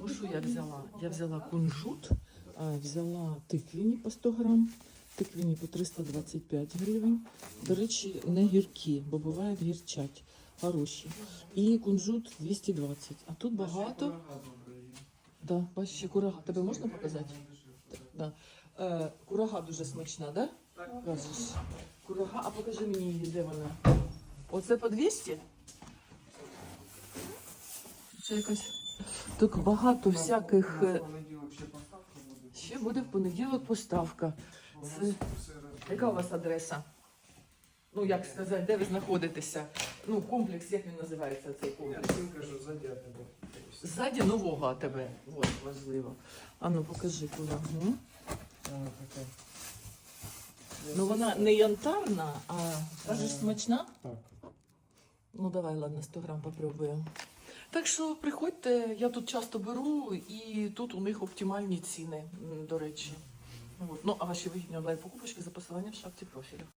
Ну що я взяла? Я взяла кунжут, взяла тиквіні по 100 грам, тиквіні по 325 гривень. До речі, не гіркі, бо буває гірчать. Хороші. І кунжут 220. А тут багато. Да, бачиш, курага. Тебе можна показати? Да. Е, курага дуже смачна, да? Так. Кажеш. Курага, а покажи мені її, де вона. Оце по 200? Ще якось. Так багато всяких. е, Ще буде в понеділок поставка. Це... Яка у вас адреса? Ну, як сказати, де ви знаходитеся? Ну, комплекс, як він називається цей комплекс? Ззаді нового АТБ. От, важливо. А ну покажи курагу. Ну вона не янтарна, а кажеш смачна? Так. Ну давай, ладно, 100 грам попробуємо. Так що приходьте, я тут часто беру, і тут у них оптимальні ціни, до речі. От. Ну, а ваші вигідні онлайн покупочки за посиланням в шапці профілю.